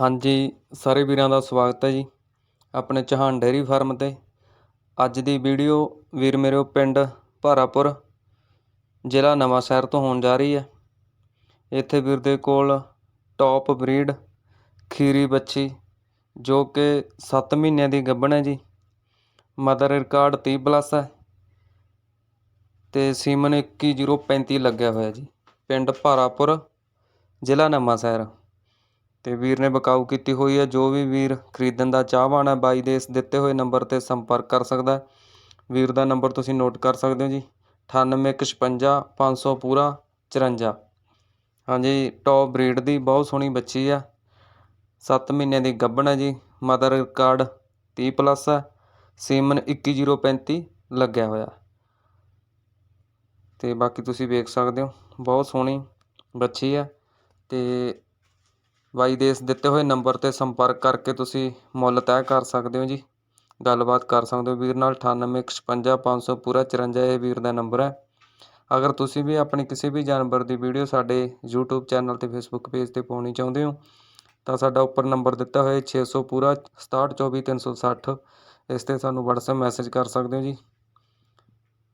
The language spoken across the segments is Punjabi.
ਹਾਂਜੀ, ਸਾਰੇ ਵੀਰਾਂ ਦਾ ਸਵਾਗਤ ਹੈ ਜੀ ਆਪਣੇ ਚਹਾਨ ਡੇਅਰੀ ਫਾਰਮ ਤੇ। ਅੱਜ ਦੀ ਵੀਡੀਓ ਵੀਰ ਮੇਰੇ ਪਿੰਡ ਭਾਰਾਪੁਰ, ਜ਼ਿਲ੍ਹਾ ਨਵਾਂ ਸ਼ਹਿਰ ਤੋਂ ਹੋਣ ਜਾ ਰਹੀ ਹੈ। ਇੱਥੇ ਵੀਰ ਦੇ ਕੋਲ ਟੌਪ ਬਰੀਡ ਖੀਰੀ ਬੱਚੀ, ਜੋ ਕਿ 7 ਮਹੀਨਿਆਂ ਦੀ ਗੱਭਣ ਹੈ ਜੀ। ਮਦਰ ਰਿਕਾਰਡ 30 ਪਲੱਸ ਹੈ ਤੇ ਸੀਮਨ 21035 ਲੱਗਿਆ ਹੋਇਆ ਜੀ। ਪਿੰਡ ਭਾਰਾਪੁਰ, ਜ਼ਿਲ੍ਹਾ ਨਵਾਂ ਸ਼ਹਿਰ। ਅਤੇ ਵੀਰ ਨੇ ਬਕਾਊ ਕੀਤੀ ਹੋਈ ਹੈ। ਜੋ ਵੀ ਵੀਰ ਖਰੀਦਣ ਦਾ ਚਾਹਵਾਨ ਹੈ, ਬਾਈ ਦੇ ਇਸ ਦਿੱਤੇ ਹੋਏ ਨੰਬਰ ਤੇ ਸੰਪਰਕ ਕਰ ਸਕਦਾ ਵੀਰ ਦਾ ਨੰਬਰ ਤੁਸੀਂ ਨੋਟ ਕਰ ਸਕਦੇ ਹੋ ਜੀ। 9856 500 ਪੂਰਾ 54 ਹਾਂਜੀ ਟੌਪ ਬਰੀਡ ਦੀ ਬਹੁਤ ਸੋਹਣੀ ਬੱਚੀ ਆ। 7 ਮਹੀਨਿਆਂ ਦੀ ਗੱਭਣ ਹੈ ਜੀ। ਮਦਰ ਰਿਕਾਰਡ 30 ਪਲੱਸ ਹੈ। ਸੀਮਨ 21035 ਲੱਗਿਆ ਹੋਇਆ। ਤੇ ਬਾਕੀ ਤੁਸੀਂ ਵੇਖ ਸਕਦੇ ਹੋ। ਬਹੁਤ ਸੋਹਣੀ ਬੱਚੀ ਹੈ। ਤੇ ਬਾਈ ਦੇ ਇਸ ਦਿੱਤੇ ਹੋਏ ਨੰਬਰ ਤੇ ਸੰਪਰਕ ਕਰਕੇ ਤੁਸੀਂ ਮੁੱਲ ਤੈਅ ਕਰ ਸਕਦੇ ਹੋ ਜੀ। ਗੱਲਬਾਤ ਕਰ ਸਕਦੇ ਹੋ ਵੀਰ ਨਾਲ 9856 500 ਪੂਰਾ 54 ਇਹ ਵੀਰ ਦਾ ਨੰਬਰ ਹੈ। ਅਗਰ ਤੁਸੀਂ ਵੀ ਆਪਣੀ ਕਿਸੇ ਵੀ ਜਾਨਵਰ ਦੀ ਵੀਡੀਓ ਸਾਡੇ YouTube ਚੈਨਲ ਤੇ Facebook ਪੇਜ ਤੇ ਪਾਉਣੀ ਚਾਹੁੰਦੇ ਹੋ, ਤਾਂ ਸਾਡਾ ਉੱਪਰ ਨੰਬਰ ਦਿੱਤਾ ਹੋਇਆ 600 ਪੂਰਾ 6724 ਇਸ ਤੇ ਸਾਨੂੰ WhatsApp ਮੈਸੇਜ ਕਰ ਸਕਦੇ ਹੋ ਜੀ।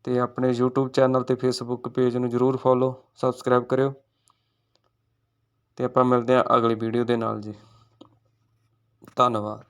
ਤੇ ਆਪਣੇ YouTube ਚੈਨਲ ਤੇ Facebook ਪੇਜ ਨੂੰ ਜਰੂਰ ਫੋਲੋ ਸਬਸਕ੍ਰਾਈਬ ਕਰਿਓ। ਅਤੇ ਆਪਾਂ ਮਿਲਦੇ ਹਾਂ ਅਗਲੀ ਵੀਡੀਓ ਦੇ ਨਾਲ ਜੀ। ਧੰਨਵਾਦ।